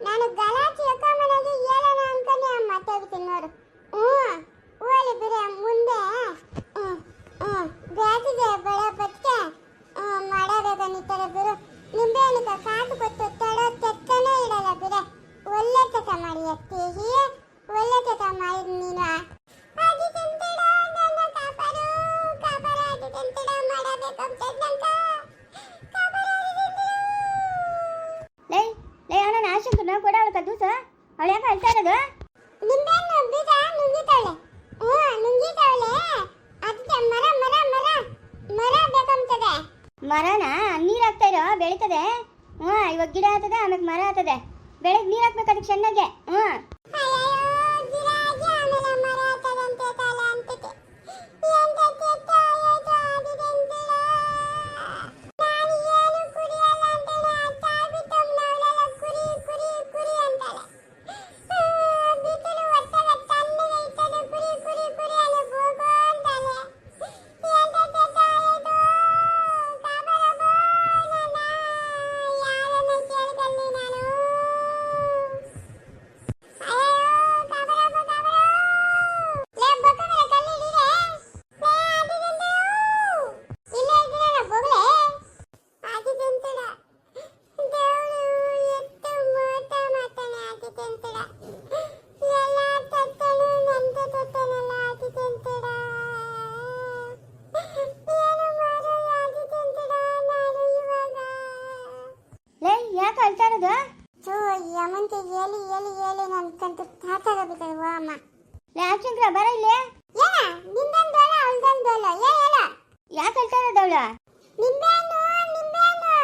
ನಾನು ಗಲಾಟೆ ಮನೆಗೆ ಹೇಳೋಣ ಅನ್ಕೊಂಡು ಮಾತಾಡ್ತೀನಿ ನೋಡು ಹ್ಞೂ ಓಲಿ ಹ್ಞೂ ಬ್ಯಾಟಿಗೆ ಬಡ ಬದುಕೆ ಹ್ಞೂ ಮಾಡಬೇಕನ್ನಿತಾರೆ ಬಿರು ನಿಂಬೆ ಹಣ್ಣಿಗೆ ಕಾಸು ಕೊಟ್ಟು ತಡೋ ತೆಕ್ಕನೇ ಇಡಲ್ಲ ಬಿರೆ ಒಳ್ಳೆ ಚಟ ಮಾಡಿ ಅತ್ತೀಗಿ ಒಳ್ಳೆ ಚಟ ಮಾಡಿದ್ ನೀನು ಲೇ ಲೇ ಅಣ್ಣ ನಾಶಂಕನ ಕೊಡ ಅವಳ ದೂಸ ಅವಳು ಯಾಕೆ ಅಳ್ತಾ ಇರೋದು? ಬೀಜ ನುಂಗಿತಾಳೆ ಹ್ಞೂ ನುಂಗಿತಾಳೆ ಅದಕ್ಕೆ ಮರ ಮರ ಬೇಕಂತದೆ ಮರನ? ನೀರು ಹಾಕ್ತಾ ಇರೋ? ಬೆಳೀತದೆ? ಹ್ಞೂ ಇವಾಗ ಗಿಡ ಆಗ್ತದೆ ಆಮೇಲೆ ಮರ ಆಗ್ತದೆ. ಬೆಳಗ್ಗೆ ನೀರ್ ಹಾಕ್ಬೇಕು ಅದಕ್ಕೆ ಚೆನ್ನಾಗೆ. ಹ್ಞೂ ಏಲಿ ಹೇಳಿ ನನ್ಕಂತೂ ಓ ಅಮ್ಮ. ಲೇ ಆಶಂಕರ ಬರ ಇಲ್ಲಿ? ಏನ? ನಿಂದೊಂದು ದೋಲ ಅವಳ್ದೊಂದು ಏ ಹೇಳ. ಯಾಕೆ ಹೇಳ್ತಾ ಇರೋದು ಅವಳು? ನಿಂಬೆಹಣ್ಣು ನಿಂಬೆಹಣ್ಣು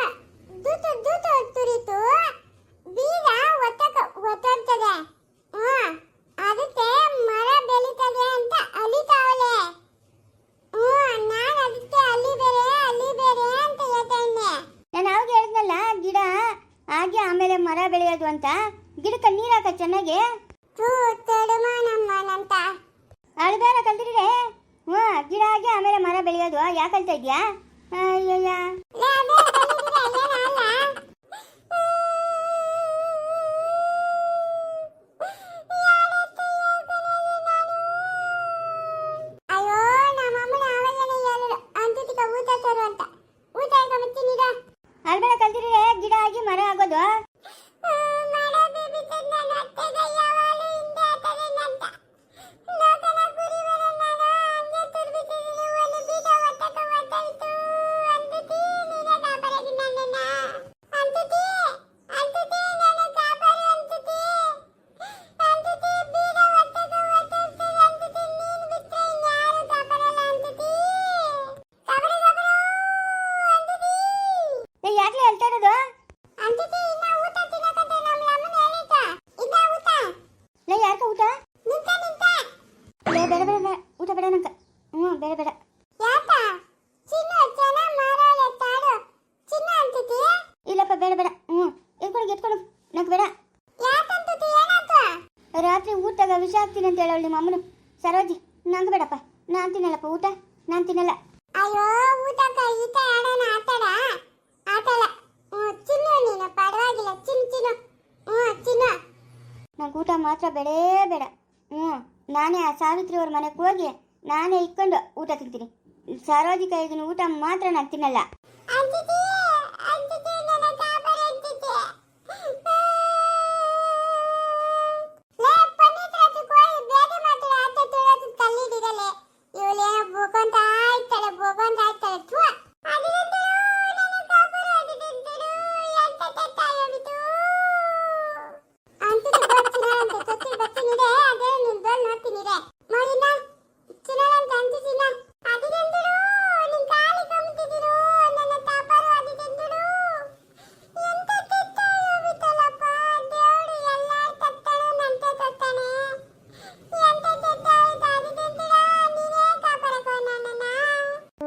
ದೂತು ದೂತು ತುರಿತು ಬೀಜ ಒತ್ತಕ ಒತ್ತಾಡ್ತದೆ ಹ್ಮ್ ಅದಕ್ಕೆ ಮರ ಬೆಳಿತದೆ ಅಂತ ಅಲಿತಾವಲೆ ಹ್ಮ್ ನಾನು ಅದಕ್ಕೆ ಅಲ್ಲಿ ಬೇರೆ ಅಲ್ಲಿ ಬೇರೆ ಅಂತ ಹೇಳ್ತಾ ಇದ್ದೆ ನಾನು ಅವಾಗ ಹೇಳಿದ್ನಲ್ಲ ಗಿಡ ಹಾಗೆ ಆಮೇಲೆ ಮರ ಬೆಳೆಯೋದು ಅಂತ ಹಾಕ ಚೆನ್ನಾಗಿ. ಅಳ್ಬೇಡ ಕಲ್ತಿರೇ ಕಲ್ತಿದ್ರೆ ಹ್ಞೂ ಗಿಡ ಆಗಿ ಆಮೇಲೆ ಮರ ಬೆಳೆಯೋದು. ಯಾಕೆ ಕಲ್ತಾ ಇದೆಯಾ ಅಯ್ಯಯ್ಯ. ಊಟದಾಗ ವಿಷ ಹಾಕ್ತೀನಿ ಅಂತ ಹೇಳೋಳು ನಿಮ್ಮ ಅಮ್ಮನು. ಸರೋಜಿ ನಂಗೆ ಬೇಡಪ್ಪ. ನಾನು ತಿನ್ನಲ್ಲಪ್ಪ ಊಟ? ನಾನು ತಿನ್ನಲ್ಲ. ಅಯ್ಯೋ ಊಟ ಈತ ಆಡೋಣ ಆಟಾಡ ಆಟಲ್ಲ ಹ್ಞೂ ನೀನು ಪರವಾಗಿಲ್ಲ. ಹ್ಞೂ ಚಿನ್ನ. ನಂಗೆ ಊಟ ಮಾತ್ರ ಬೇಡೇ ಬೇಡ. ಹ್ಞೂ ನಾನೇ ಆ ಸಾವಿತ್ರಿ ಅವ್ರ ಮನೆಗೆ ಹೋಗಿ ನಾನೇ ಇಕ್ಕೊಂಡು ಊಟ ತಿಂತೀನಿ. ಸರೋಜಿ ಕೈಗಿನ ಊಟ ಮಾತ್ರ ನಾನು ತಿನ್ನಲ್ಲ.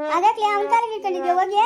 ಅದಕ್ಕೆ ಅವನ ಕಾಲಿಗೆ ಇಟ್ಕೊಂಡಿದ್ದೆ ಹೋಗಿ?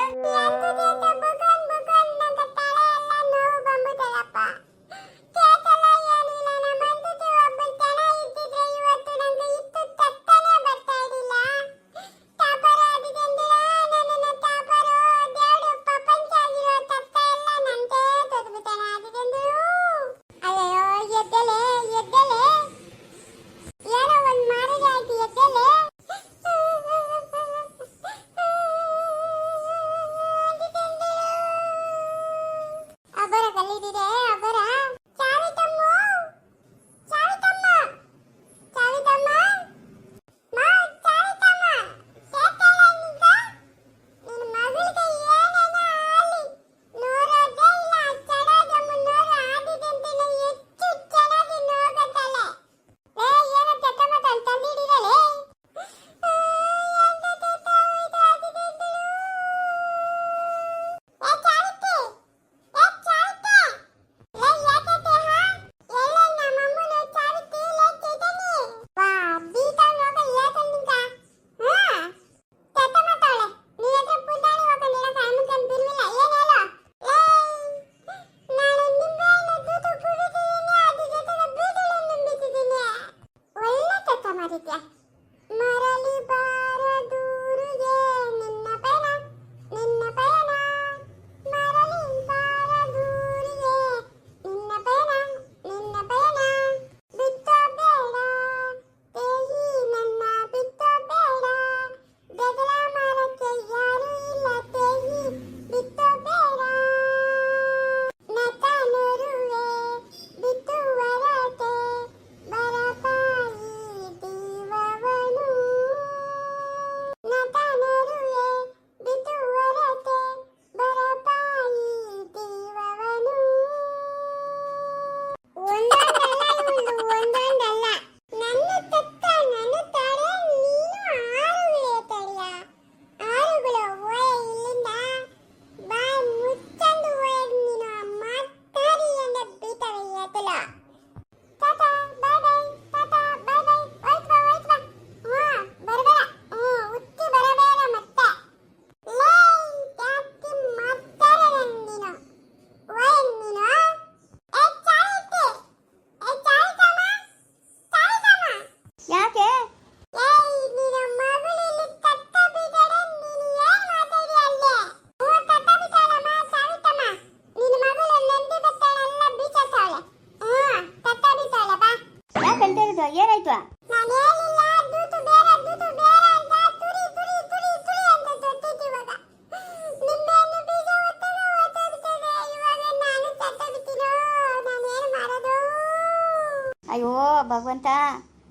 ಭಗವಂತ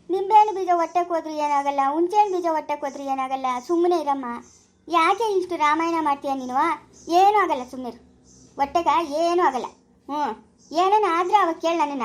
ನಿಂಬೆಹಣ್ಣು ಬೀಜ ಹೊಟ್ಟೆ ಹೋದ್ರೂ ಏನಾಗಲ್ಲ ಹುಣಸೆಹಣ್ಣು ಬೀಜ ಹೊಟ್ಟೆ ಹೋದ್ರೂ ಏನಾಗಲ್ಲ ಸುಮ್ಮನೆ ಇರಮ್ಮ. ಯಾಕೆ ಇಷ್ಟು ರಾಮಾಯಣ ಮಾಡ್ತೀಯ ನೀನು? ಏನೂ ಆಗಲ್ಲ ಸುಮ್ಮನೆ ಹೊಟ್ಟೆಗ ಏನೂ ಆಗಲ್ಲ. ಹ್ಞೂ ಏನೇನು ಆದರೆ ಅವಾಗ ಕೇಳ ನನ್ನ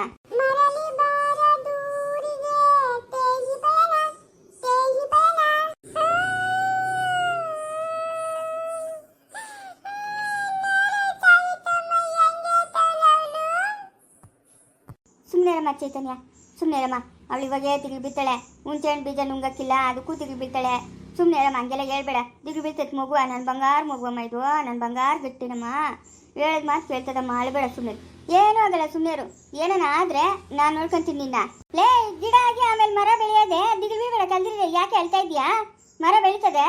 ಸುಮ್ಮನೆ ನಮ್ಮ ಚೈತನ್ಯ. ಸುಮ್ಮನೆ ಹೇಳಮ್ಮ ಅವಳು ಇವಾಗೇ ತಿರುಗಿ ಬೀಳ್ತಾಳೆ ಮುಂಚೆ ಹಣ್ಣು ಬೀಜ ನುಂಗಕ್ಕಿಲ್ಲ, ಅದಕ್ಕೂ ತಿರುಗಿ ಬೀಳ್ತಾಳೆ ಸುಮ್ಮನೆ ಹೇಳಮ್ಮ ಹಂಗೆಲ್ಲ ಹೇಳ್ಬೇಡ. ತಿರುಗಿ ಬೀಳ್ತೈತೆ ಮಗು ನನ್ನ ಬಂಗಾರ ಮಗು ಅಮ್ಮ ಇದು ನನ್ನ ಬಂಗಾರ ಗಟ್ಟಿನಮ್ಮ. ಹೇಳಿದ ಮಾತು ಕೇಳ್ತದಮ್ಮ, ಅಳಬೇಡ ಸುಮ್ಮನೆ ಏನೂ ಆಗಲ್ಲ ಸುಮ್ಮನೆರು ಏನನ ಆದರೆ ನಾನು ನೋಡ್ಕೊಂತೀನಿ ನಿನ್ನ. ಲೇ, ಗಿಡ ಆಗಿ ಆಮೇಲೆ ಮರ ಬೆಳೆಯೋದೆ ದಿಗಿಲ್ ಬೀಳ್ಬೇಡ ಕಲ್ದಿರಿ ಯಾಕೆ ಹೇಳ್ತಾ ಇದೀಯಾ ಮರ ಬೆಳೀತದೆ.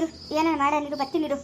ಇರು ಏನೇನು ಮಾಡೋನಿರು ಬರ್ತೀನಿರು